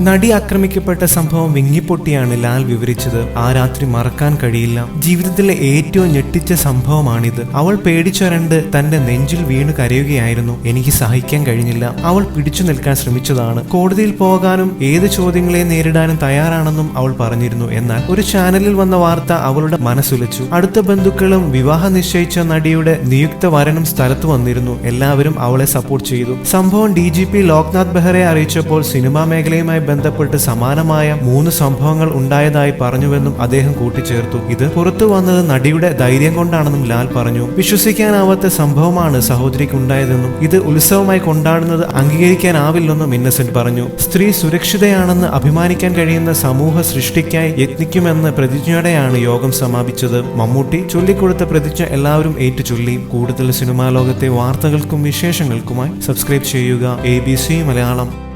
നടി ആക്രമിക്കപ്പെട്ട സംഭവം വിങ്ങിപ്പൊട്ടിയാണ് ലാൽ വിവരിച്ചത്. ആ രാത്രി മറക്കാൻ കഴിയില്ല. ജീവിതത്തിലെ ഏറ്റവും ഞെട്ടിച്ച സംഭവമാണിത്. അവൾ പേടിച്ചൊരണ്ട് തന്റെ നെഞ്ചിൽ വീണ് കരയുകയായിരുന്നു. എനിക്ക് സഹിക്കാൻ കഴിഞ്ഞില്ല. അവൾ പിടിച്ചു നിൽക്കാൻ ശ്രമിച്ചതാണ്. കോടതിയിൽ പോകാനും ഏത് ചോദ്യങ്ങളെ നേരിടാനും തയ്യാറാണെന്നും അവൾ പറഞ്ഞിരുന്നു. എന്നാൽ ഒരു ചാനലിൽ വന്ന വാർത്ത അവളുടെ മനസ്സുലച്ചു. അടുത്ത ബന്ധുക്കളും വിവാഹം നിശ്ചയിച്ച നടിയുടെ നിയുക്ത വരനും സ്ഥലത്ത് വന്നിരുന്നു. എല്ലാവരും അവളെ സപ്പോർട്ട് ചെയ്തു. സംഭവം ഡി ജി പി ലോക്നാഥ് ബെഹ്റയെ അറിയിച്ചപ്പോൾ സിനിമാ മേഖലയുമായി ബന്ധപ്പെട്ട് സമാനമായ മൂന്ന് സംഭവങ്ങൾ ഉണ്ടായതായി പറഞ്ഞുവെന്നും അദ്ദേഹം കൂട്ടിച്ചേർത്തു. ഇത് പുറത്തു വന്നത് നടിയുടെ ധൈര്യം കൊണ്ടാണെന്നും ലാൽ പറഞ്ഞു. വിശ്വസിക്കാനാവാത്ത സംഭവമാണ് സഹോദരിക്ക് ഉണ്ടായതെന്നും ഇത് ഉത്സവമായി കൊണ്ടാടുന്നത് അംഗീകരിക്കാനാവില്ലെന്നും ഇന്നസെന്റ് പറഞ്ഞു. സ്ത്രീ സുരക്ഷിതയാണെന്ന് അഭിമാനിക്കാൻ കഴിയുന്ന സമൂഹ സൃഷ്ടിക്കായി യത്നിക്കുമെന്ന് പ്രതിജ്ഞയോടെയാണ് യോഗം സമാപിച്ചത്. മമ്മൂട്ടി ചൊല്ലിക്കൊടുത്ത പ്രതിജ്ഞ എല്ലാവരും ഏറ്റു ചൊല്ലി കൂടുതൽ സിനിമാ ലോകത്തെ വാർത്തകൾക്കും വിശേഷങ്ങൾക്കുമായി സബ്സ്ക്രൈബ് ചെയ്യുക. A B C Malayalam.